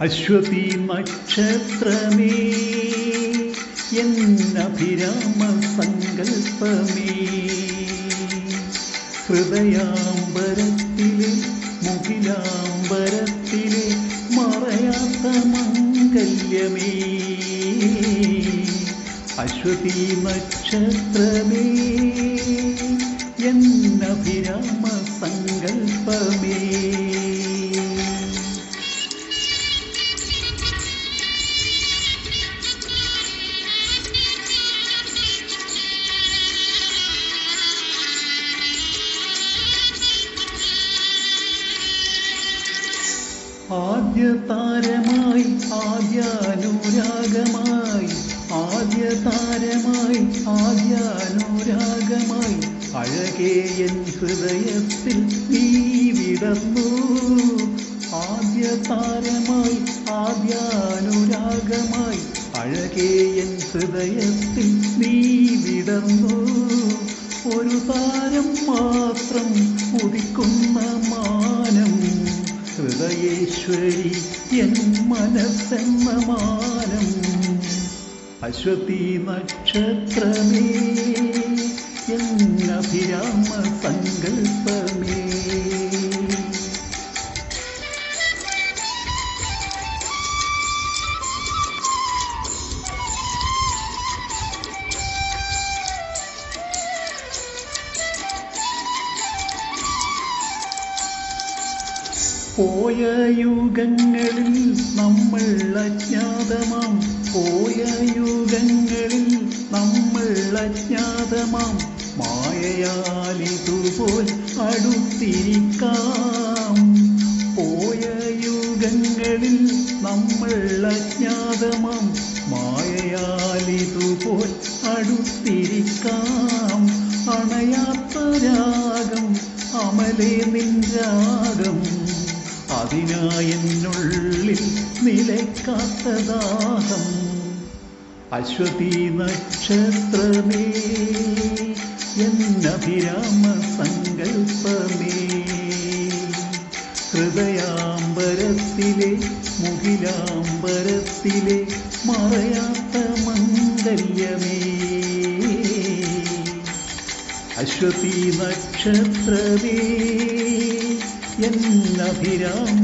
അശ്വതി നക്ഷത്രമേ എന്നഭിരാമ സങ്കൽപ്പമേ ഹൃദയാംബരത്തിലെ മുഖിലാംബരത്തിലെ മറയാത്ത മംഗല്യമേ. അശ്വതി നക്ഷത്രമേ എന്നഭിരാമ സങ്കൽപ്പമേ ആദ്യ താരമായി ആദ്യാനുരാഗമായി ആദ്യ താരമായി ആദ്യാനുരാഗമായി. അഴകേ എൻ ഹൃദയത്തിൽ നീ വിടന്നു ആദ്യ താരമായി ആദ്യാനുരാഗമായി അഴകേ എൻ ഹൃദയത്തിൽ നീ വിടന്നു ഒരു താരം മാത്രം ഉദിക്കുന്ന മാനം ഹൃദയേശ്വരി എൻ മനസ്സെന്ന മാനം അശ്വതി നക്ഷത്രമേ എന്നഭിരാമ സങ്കൽപ്പമേ പോയ യുഗങ്ങളിൽ നമ്മൾ അജ്ഞാതമാം. പോയ യുഗങ്ങളിൽ നമ്മൾ അജ്ഞാതമാം. മായയാലിതുപോൽ അടുത്തിരിക്കാം. പോയ യുഗങ്ങളിൽ നമ്മൾ അജ്ഞാതമാം. മായയാലിതുപോൽ അടുത്തിരിക്കാം. അണയാത്ത രാഗം അമലേ നിൻ രാഗം അതിനായെന്നുള്ളിൽ നിലക്കാത്തതാഹം അശ്വതി നക്ഷത്രമേ എന്നഭിരാമ സങ്കൽപ്പമേ ഹൃദയാംബരത്തിലെ മുഖിലാംബരത്തിലെ മറയാത്ത മംഗല്യമേ. അശ്വതി നക്ഷത്രമേ എന്നഭിരാമ